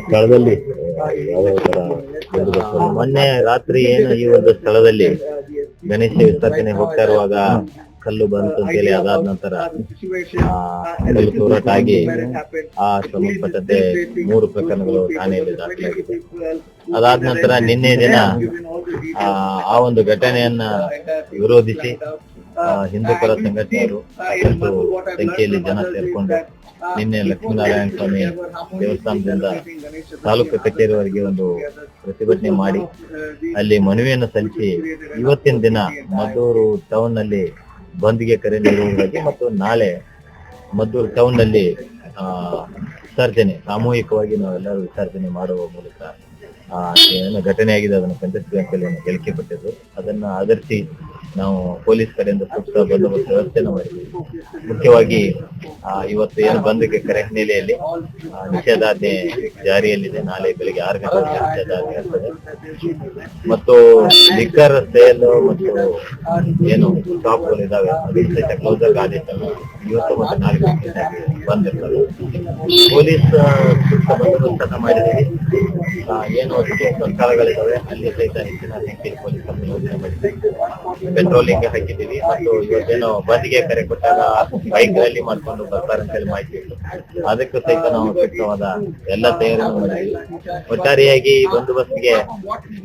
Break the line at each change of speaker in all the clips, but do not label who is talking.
ಸ್ಥಳದಲ್ಲಿ? ಮೊನ್ನೆ ರಾತ್ರಿ ಏನು ಈ ಒಂದು ಸ್ಥಳದಲ್ಲಿ ಗಣೇಶ ವಿಸರ್ಜನೆ ಹೋಗ್ತಾ ಇರುವಾಗ ಕಲ್ಲು ಬಂತು ಅಂತೇಳಿ ಅದಾದ ನಂತರ ಆ, ಕಲ್ಲು ತೂರಾಟ ಆಗಿ ಆ ಸಂಬಂಧಪಟ್ಟಂತೆ ಮೂರು ಪ್ರಕರಣಗಳು ಠಾಣೆಯಲ್ಲಿ ದಾಖಲಾಗಿದೆ. ಅದಾದ ನಂತರ ನಿನ್ನೆ ದಿನ ಆ, ಆ ಒಂದು ಘಟನೆಯನ್ನ ವಿರೋಧಿಸಿ ಹಿಂದೂ ಪರ ಸಂಘಟನೆಯರು ಸಾಕಷ್ಟು ಸಂಖ್ಯೆಯಲ್ಲಿ ಜನ ಸೇರ್ಕೊಂಡು ನಿನ್ನೆ ಲಕ್ಷ್ಮೀನಾರಾಯಣ ಸ್ವಾಮಿ ದೇವಸ್ಥಾನದಿಂದ ತಾಲೂಕು ಕಚೇರಿವರೆಗೆ ಒಂದು ಪ್ರತಿಭಟನೆ ಮಾಡಿ ಅಲ್ಲಿ ಮನವಿಯನ್ನು ಸಲ್ಲಿಸಿ ಇವತ್ತಿನ ದಿನ ಮದ್ದೂರು ಟೌನ್ನಲ್ಲಿ ಬಂದ್ಗೆ ಕರೆ ನೀಡುವುದಾಗಿ ಮತ್ತು ನಾಳೆ ಮದ್ದೂರು ಟೌನ್ನಲ್ಲಿ ಆ, ವಿಸರ್ಜನೆ ಸಾಮೂಹಿಕವಾಗಿ ನಾವೆಲ್ಲರೂ ವಿಸರ್ಜನೆ ಮಾಡುವ ಮೂಲಕ ಆ, ಏನು ಘಟನೆ ಆಗಿದೆ ಅದನ್ನು ಅಂತೇಳಿ ಹೇಳಿಕೆ ಪಟ್ಟಿದ್ದು ಅದನ್ನ ಆಧರಿಸಿ ನಾವು ಪೊಲೀಸ್ ಕಡೆಯಿಂದ ಸೂಕ್ತ ಬಂದೋಬಸ್ತ್ ವ್ಯವಸ್ಥೆಯನ್ನು ಮಾಡಿದ್ವಿ ಮುಖ್ಯವಾಗಿ ಇವತ್ತು ಏನು ಬಂದಕ್ಕೆ ಕರೆ ಹಿನ್ನೆಲೆಯಲ್ಲಿ ನಿಷೇಧಾಜ್ಞೆ ಜಾರಿಯಲ್ಲಿದೆ. ನಾಳೆ ಬೆಳಿಗ್ಗೆ ಆರು ಗಂಟೆಗೆ ನಿಷೇಧಾಜ್ಞೆ ಇರ್ತದೆ. ಮತ್ತು ಲಿಕ್ಕರ್ ಸೇಲ್ ಮತ್ತು ಏನು ಶಾಪ್ಗಳು ಇದಾವೆ ಅದು ಸಹಿತ ಕ್ಲೋಸರ್ ಆದೇಶವನ್ನು ಇವತ್ತು ಮತ್ತು ನಾಳೆ ಬಂದಿರ್ತದೆ. ಪೊಲೀಸ್ ಸೂಕ್ತ ಬಂದೋಬಸ್ತನ್ನ ಮಾಡಿದ್ದೀವಿ. ಏನು ಸೂಕ್ತ ಸ್ಥಳಗಳಿದಾವೆ ಅಲ್ಲಿ ಸಹಿತ ಹೆಚ್ಚಿನ ಸಂಖ್ಯೆಯಲ್ಲಿ ಪೊಲೀಸರನ್ನು ಯೋಜನೆ ಮಾಡಿದ್ದೀವಿ. ಪೆಟ್ರೋಲಿಂಗ್ ಹಾಕಿದ್ದೀವಿ. ಮತ್ತು ಇವತ್ತೇನೋ ಬಂದಿಗೆ ಕರೆ ಕೊಟ್ಟಾಗ ಬೈಕ್ ರ್ಯಾಲಿ ಮಾಡ್ಕೊಂಡು ಬರ್ತಾರೆ ಅಂತೇಳಿ ಮಾಹಿತಿ ಇತ್ತು ಅದಕ್ಕೂ ಸಹಿತ ನಾವು ಸೂಕ್ತವಾದ ಎಲ್ಲ ತಯಾರಿಯನ್ನು ಮಾಡಿದ್ವಿ ಒಟ್ಟಾರೆಯಾಗಿ ಈ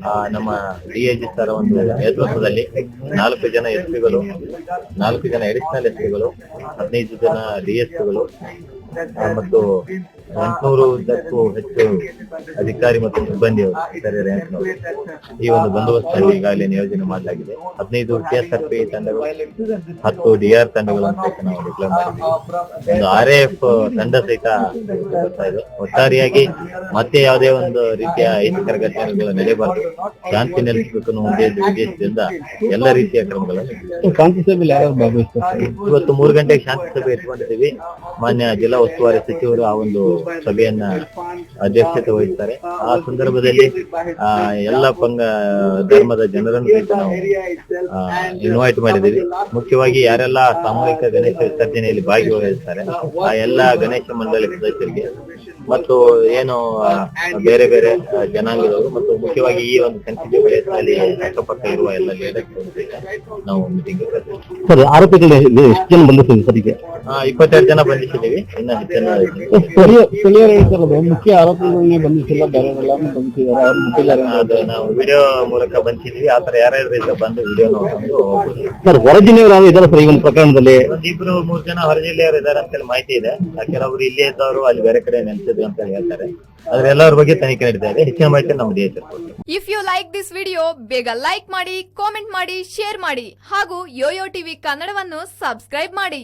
ಆ, ನಮ್ಮ ಡಿಎಜಿ ಸರ್ ಒಂದು ನೇತೃತ್ವದಲ್ಲಿ ನಾಲ್ಕು ಜನ ಎಸ್ ಪಿಗಳು ನಾಲ್ಕು ಜನ ಅಡಿಷನಲ್ ಎಸ್ ಪಿಗಳು ಹದಿನೈದು ಜನ ಡಿಎಸ್ಪಿಗಳು ಮತ್ತು ಎಂಟುನೂರಕ್ಕೂ ಹೆಚ್ಚು ಅಧಿಕಾರಿ ಮತ್ತು ಸಿಬ್ಬಂದಿ ರ್ಯಾಂಕ್ನವರು ಈ ಒಂದು ಬಂದೋಬಸ್ತನ್ನು ಈಗಾಗಲೇ ನಿಯೋಜನೆ ಮಾಡಲಾಗಿದೆ. ಹದಿನೈದು ಕೆಎಸ್ಆರ್ಪಿ ತಂಡಗಳು ಹತ್ತು ಡಿಆರ್ ತಂಡಗಳು ಅಂತ ನಾವು ಡಿಕ್ಲೇರ್ ಮಾಡಿದ್ದೀವಿ. ಒಂದು ಆರ್ ಎಫ್ ತಂಡ ಸಹಿತ ಬರ್ತಾ ಇದೆ. ಒಟ್ಟಾರೆಯಾಗಿ ಮತ್ತೆ ಯಾವುದೇ ಒಂದು ರೀತಿಯ ಅಹಿತಕರ ಘಟನೆಗಳು ನಡೆಯಬಾರದು ಶಾಂತಿ ನೆಲೆಸಬೇಕು ಅನ್ನೋ ಒಂದೇ ಉದ್ದೇಶದಿಂದ ಎಲ್ಲ ರೀತಿಯ ಕ್ರಮಗಳನ್ನು
ಶಾಂತಿ ಸಭೆಯಲ್ಲಿ
ಇವತ್ತು ಮೂರು ಗಂಟೆಗೆ ಶಾಂತಿ ಸಭೆ ಇಟ್ಕೊಂಡಿದ್ದೀವಿ. ಮಾನ್ಯ ಜಿಲ್ಲಾ ಉಸ್ತುವಾರಿ ಸಚಿವರು ಆ ಒಂದು ಸಭೆಯನ್ನ ಅಧ್ಯಕ್ಷತೆ ವಹಿಸ್ತಾರೆ ಆ ಸಂದರ್ಭದಲ್ಲಿ ಎಲ್ಲ ಪಂಗ, ಧರ್ಮದ ಜನರನ್ನು ನಾವು ಇನ್ವೈಟ್ ಮಾಡಿದ್ದೀವಿ. ಮುಖ್ಯವಾಗಿ ಯಾರೆಲ್ಲ ಸಾಮೂಹಿಕ ಗಣೇಶ ವಿಸರ್ಜನೆಯಲ್ಲಿ ಭಾಗಿವಹಿಸ್ತಾರೆ, ಆ ಎಲ್ಲ ಗಣೇಶ ಮಂಡಳಿ ಸದಸ್ಯರಿಗೆ ಮತ್ತು ಏನು ಬೇರೆ ಬೇರೆ ಜನಾಂಗದವರು ಮತ್ತು ಮುಖ್ಯವಾಗಿ ಈ ಒಂದು ಸಂಚಿತ ವಯಸ್ಸಿನಲ್ಲಿ ಅಕ್ಕಪಕ್ಕ ಇರುವ ಎಲ್ಲ ನಾವು ಮೀಟಿಂಗ್
ಸರ್ ಆರೋಪಿಗಳು ಎಷ್ಟು ಜನ ಬಂದಿದ್ದೀವಿ ಸರ್ ಈಗ?
ಇಪ್ಪತ್ತೆರಡು ಜನ ಬಂಧಿಸಿದ್ದೀವಿ ಇನ್ನ
ಸ್ಥಳೀಯರು ಹೇಳ್ತಾರಲ್ಲ ಮುಖ್ಯ ಆರೋಪಿಗಳನ್ನೇ ಬಂಧಿಸಿಲ್ಲ ಬೇರೆಯವರೆಲ್ಲ ಬಂಧಿಸಿದ್ದಾರೆ
ನಾವು ವಿಡಿಯೋ ಮೂಲಕ ಬಂದಿದ್ವಿ ಆ ತರ ಯಾರ್ಯಾರು ಬಂದು ವಿಡಿಯೋ ನೋಡ್ಕೊಂಡು ಹೋಗ್ಬೋದು.
ಸರ್ ಹೊರಜಿನೆಯವರು ಯಾರು ಇದ್ದಾರೆ ಸರ್ ಈ ಒಂದು ಪ್ರಕರಣದಲ್ಲಿ?
ಒಂದಿಬ್ರು ಮೂರ್ ಜನ ಹೊರ ಜಿಲ್ಲೆಯವರು ಇದಾರೆ ಅಂತೇಳಿ ಮಾಹಿತಿ ಇದೆ. ಆ ಕೆಲವರು ಇಲ್ಲೇ ಇದ್ದವರು ಅಲ್ಲಿ ಬೇರೆ ಕಡೆ ನೆಲೆಸಿದ್ರು ಅಂತ ಹೇಳ್ತಾರೆ. ಆದ್ರೆ ಎಲ್ಲರ ಬಗ್ಗೆ ತನಿಖೆ ನಡೀತಾ ಇದೆ ಹೆಚ್ಚಿನ ಮಾಹಿತಿ ನಾವು D
if you like this video ಬೇಗ ಲೈಕ್ ಮಾಡಿ ಕಾಮೆಂಟ್ ಮಾಡಿ ಶೇರ್ ಮಾಡಿ ಹಾಗೂ ಯೋಯೋ ಟಿವಿ ಕನ್ನಡವನ್ನು ಸಬ್ಸ್ಕ್ರೈಬ್ ಮಾಡಿ.